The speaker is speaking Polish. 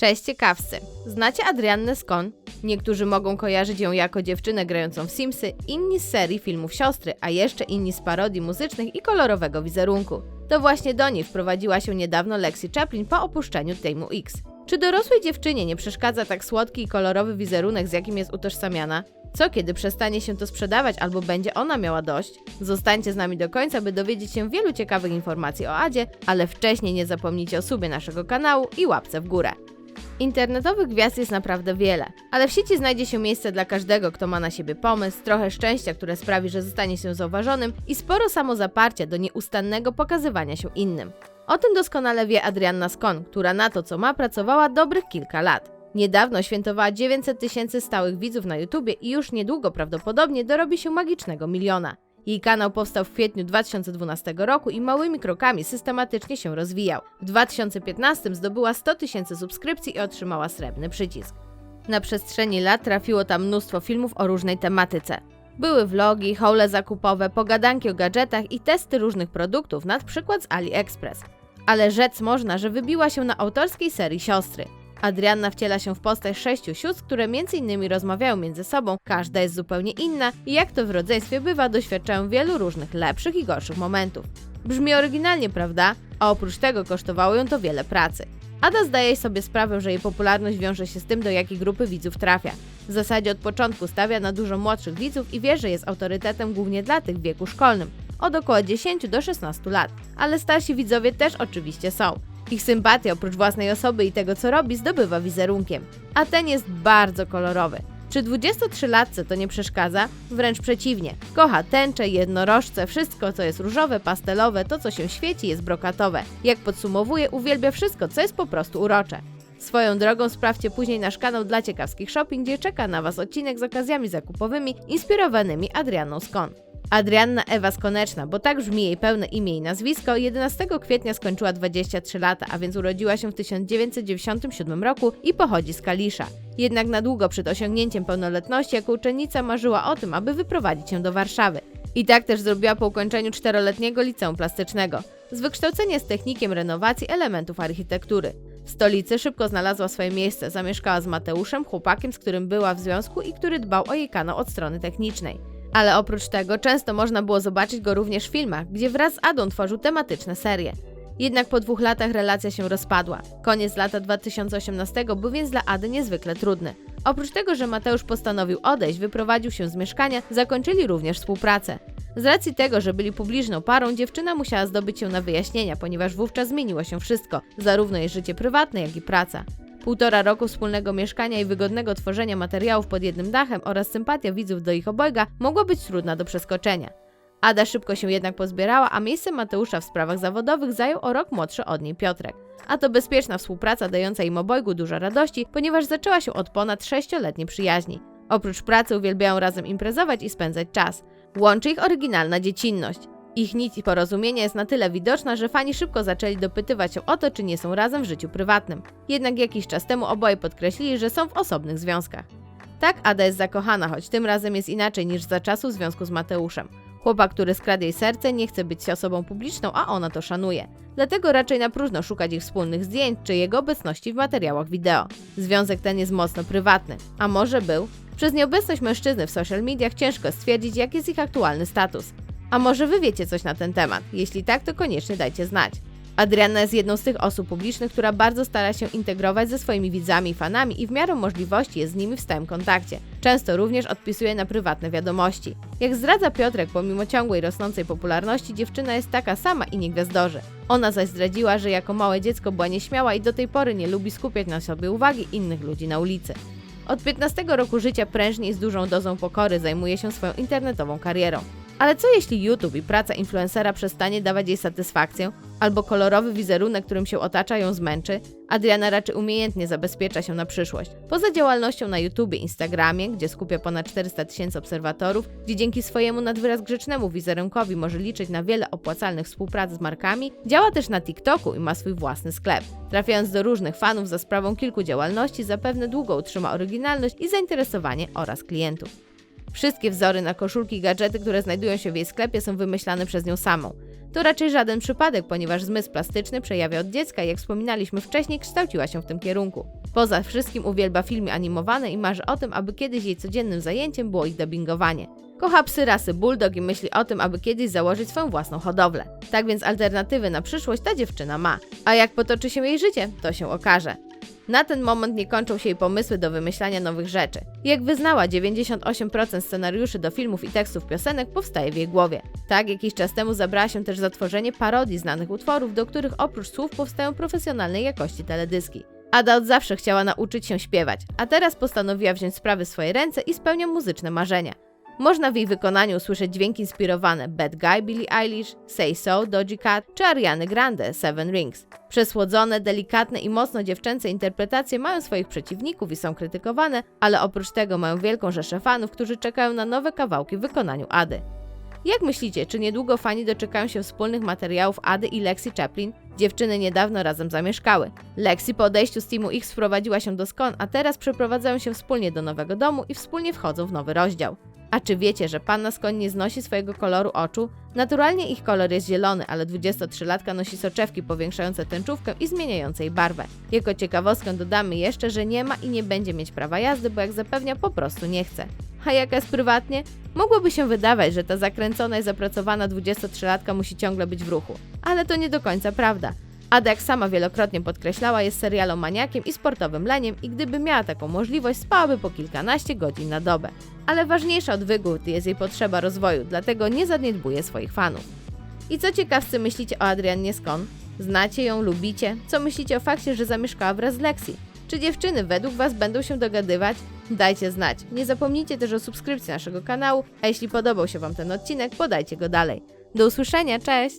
Cześć ciekawscy! Znacie Adriannę Skon? Niektórzy mogą kojarzyć ją jako dziewczynę grającą w Simsy, inni z serii filmów Siostry, a jeszcze inni z parodii muzycznych i kolorowego wizerunku. To właśnie do niej wprowadziła się niedawno Lexi Chaplin po opuszczeniu Teamu X. Czy dorosłej dziewczynie nie przeszkadza tak słodki i kolorowy wizerunek, z jakim jest utożsamiana? Co kiedy przestanie się to sprzedawać albo będzie ona miała dość? Zostańcie z nami do końca, by dowiedzieć się wielu ciekawych informacji o Adzie, ale wcześniej nie zapomnijcie o subie naszego kanału i łapce w górę. Internetowych gwiazd jest naprawdę wiele, ale w sieci znajdzie się miejsce dla każdego, kto ma na siebie pomysł, trochę szczęścia, które sprawi, że zostanie się zauważonym i sporo samozaparcia do nieustannego pokazywania się innym. O tym doskonale wie Adrianna Skon, która na to, co ma, pracowała dobrych kilka lat. Niedawno świętowała 900 tysięcy stałych widzów na YouTubie i już niedługo prawdopodobnie dorobi się magicznego miliona. Jej kanał powstał w kwietniu 2012 roku i małymi krokami systematycznie się rozwijał. W 2015 zdobyła 100 tysięcy subskrypcji i otrzymała srebrny przycisk. Na przestrzeni lat trafiło tam mnóstwo filmów o różnej tematyce. Były vlogi, haule zakupowe, pogadanki o gadżetach i testy różnych produktów, na przykład z AliExpress. Ale rzec można, że wybiła się na autorskiej serii Siostry. Adrianna wciela się w postać sześciu sióstr, które między innymi rozmawiają między sobą, każda jest zupełnie inna i jak to w rodzeństwie bywa, doświadczają wielu różnych lepszych i gorszych momentów. Brzmi oryginalnie, prawda? A oprócz tego kosztowało ją to wiele pracy. Ada zdaje sobie sprawę, że jej popularność wiąże się z tym, do jakiej grupy widzów trafia. W zasadzie od początku stawia na dużo młodszych widzów i wie, że jest autorytetem głównie dla tych w wieku szkolnym, od około 10 do 16 lat. Ale starsi widzowie też oczywiście są. Ich sympatia oprócz własnej osoby i tego co robi zdobywa wizerunkiem. A ten jest bardzo kolorowy. Czy 23-latce to nie przeszkadza? Wręcz przeciwnie. Kocha tęcze, jednorożce, wszystko co jest różowe, pastelowe, to co się świeci jest brokatowe. Jak podsumowuje, uwielbia wszystko co jest po prostu urocze. Swoją drogą sprawdźcie później nasz kanał dla ciekawskich shopping, gdzie czeka na Was odcinek z okazjami zakupowymi inspirowanymi Adrianą Skon. Adrianna Ewa Skoneczna, bo tak brzmi jej pełne imię i nazwisko, 11 kwietnia skończyła 23 lata, a więc urodziła się w 1997 roku i pochodzi z Kalisza. Jednak na długo przed osiągnięciem pełnoletności jako uczennica marzyła o tym, aby wyprowadzić się do Warszawy. I tak też zrobiła po ukończeniu czteroletniego liceum plastycznego, z wykształceniem z technikiem renowacji elementów architektury. W stolicy szybko znalazła swoje miejsce, zamieszkała z Mateuszem, chłopakiem, z którym była w związku i który dbał o jej kanał od strony technicznej. Ale oprócz tego często można było zobaczyć go również w filmach, gdzie wraz z Adą tworzył tematyczne serie. Jednak po dwóch latach relacja się rozpadła. Koniec lata 2018 był więc dla Ady niezwykle trudny. Oprócz tego, że Mateusz postanowił odejść, wyprowadził się z mieszkania, zakończyli również współpracę. Z racji tego, że byli publiczną parą, dziewczyna musiała zdobyć się na wyjaśnienia, ponieważ wówczas zmieniło się wszystko, zarówno jej życie prywatne, jak i praca. Półtora roku wspólnego mieszkania i wygodnego tworzenia materiałów pod jednym dachem oraz sympatia widzów do ich obojga mogła być trudna do przeskoczenia. Ada szybko się jednak pozbierała, a miejsce Mateusza w sprawach zawodowych zajął o rok młodszy od niej Piotrek. A to bezpieczna współpraca dająca im obojgu dużo radości, ponieważ zaczęła się od ponad sześcioletniej przyjaźni. Oprócz pracy uwielbiają razem imprezować i spędzać czas. Łączy ich oryginalna dziecinność. Ich nić porozumienia jest na tyle widoczna, że fani szybko zaczęli dopytywać się o to, czy nie są razem w życiu prywatnym. Jednak jakiś czas temu oboje podkreślili, że są w osobnych związkach. Tak, Ada jest zakochana, choć tym razem jest inaczej niż za czasu związku z Mateuszem. Chłopak, który skradł jej serce, nie chce być osobą publiczną, a ona to szanuje. Dlatego raczej na próżno szukać ich wspólnych zdjęć czy jego obecności w materiałach wideo. Związek ten jest mocno prywatny. A może był? Przez nieobecność mężczyzny w social mediach ciężko stwierdzić, jaki jest ich aktualny status. A może wy wiecie coś na ten temat? Jeśli tak, to koniecznie dajcie znać. Adriana jest jedną z tych osób publicznych, która bardzo stara się integrować ze swoimi widzami i fanami i w miarę możliwości jest z nimi w stałym kontakcie. Często również odpisuje na prywatne wiadomości. Jak zdradza Piotrek, pomimo ciągłej rosnącej popularności, dziewczyna jest taka sama i nie gwiazdorzy. Ona zaś zdradziła, że jako małe dziecko była nieśmiała i do tej pory nie lubi skupiać na sobie uwagi innych ludzi na ulicy. Od 15 roku życia prężnie i z dużą dozą pokory zajmuje się swoją internetową karierą. Ale co jeśli YouTube i praca influencera przestanie dawać jej satysfakcję, albo kolorowy wizerunek, którym się otacza, ją zmęczy? Adriana raczej umiejętnie zabezpiecza się na przyszłość. Poza działalnością na YouTube i Instagramie, gdzie skupia ponad 400 tysięcy obserwatorów, gdzie dzięki swojemu nadwyraz grzecznemu wizerunkowi może liczyć na wiele opłacalnych współprac z markami, działa też na TikToku i ma swój własny sklep. Trafiając do różnych fanów za sprawą kilku działalności, zapewne długo utrzyma oryginalność i zainteresowanie oraz klientów. Wszystkie wzory na koszulki i gadżety, które znajdują się w jej sklepie są wymyślane przez nią samą. To raczej żaden przypadek, ponieważ zmysł plastyczny przejawia od dziecka i jak wspominaliśmy wcześniej, kształciła się w tym kierunku. Poza wszystkim uwielbia filmy animowane i marzy o tym, aby kiedyś jej codziennym zajęciem było ich dubbingowanie. Kocha psy rasy bulldog i myśli o tym, aby kiedyś założyć swoją własną hodowlę. Tak więc alternatywy na przyszłość ta dziewczyna ma. A jak potoczy się jej życie, to się okaże. Na ten moment nie kończą się jej pomysły do wymyślania nowych rzeczy. Jak wyznała, 98% scenariuszy do filmów i tekstów piosenek powstaje w jej głowie. Tak, jakiś czas temu zabrała się też za tworzenie parodii znanych utworów, do których oprócz słów powstają profesjonalnej jakości teledyski. Ada od zawsze chciała nauczyć się śpiewać, a teraz postanowiła wziąć sprawy w swoje ręce i spełnia muzyczne marzenia. Można w jej wykonaniu usłyszeć dźwięki inspirowane Bad Guy Billie Eilish, Say So Doja Cat czy Ariany Grande Seven Rings. Przesłodzone, delikatne i mocno dziewczęce interpretacje mają swoich przeciwników i są krytykowane, ale oprócz tego mają wielką rzeszę fanów, którzy czekają na nowe kawałki w wykonaniu Ady. Jak myślicie, czy niedługo fani doczekają się wspólnych materiałów Ady i Lexi Chaplin? Dziewczyny niedawno razem zamieszkały. Lexi po odejściu z Teamu X wprowadziła się do Skon, a teraz przeprowadzają się wspólnie do nowego domu i wspólnie wchodzą w nowy rozdział. A czy wiecie, że panna Skon nie znosi swojego koloru oczu? Naturalnie ich kolor jest zielony, ale 23-latka nosi soczewki powiększające tęczówkę i zmieniające jej barwę. Jako ciekawostkę dodamy jeszcze, że nie ma i nie będzie mieć prawa jazdy, bo jak zapewnia po prostu nie chce. A jaka jest prywatnie? Mogłoby się wydawać, że ta zakręcona i zapracowana 23-latka musi ciągle być w ruchu. Ale to nie do końca prawda. Ada, jak sama wielokrotnie podkreślała, jest serialomaniakiem i sportowym leniem i gdyby miała taką możliwość, spałaby po kilkanaście godzin na dobę. Ale ważniejsza od wygód jest jej potrzeba rozwoju, dlatego nie zaniedbuje swoich fanów. I co ciekawcy myślicie o Adriannie Skon? Znacie ją, lubicie? Co myślicie o fakcie, że zamieszkała wraz z Lexi? Czy dziewczyny według Was będą się dogadywać? Dajcie znać. Nie zapomnijcie też o subskrypcji naszego kanału, a jeśli podobał się Wam ten odcinek, podajcie go dalej. Do usłyszenia, cześć!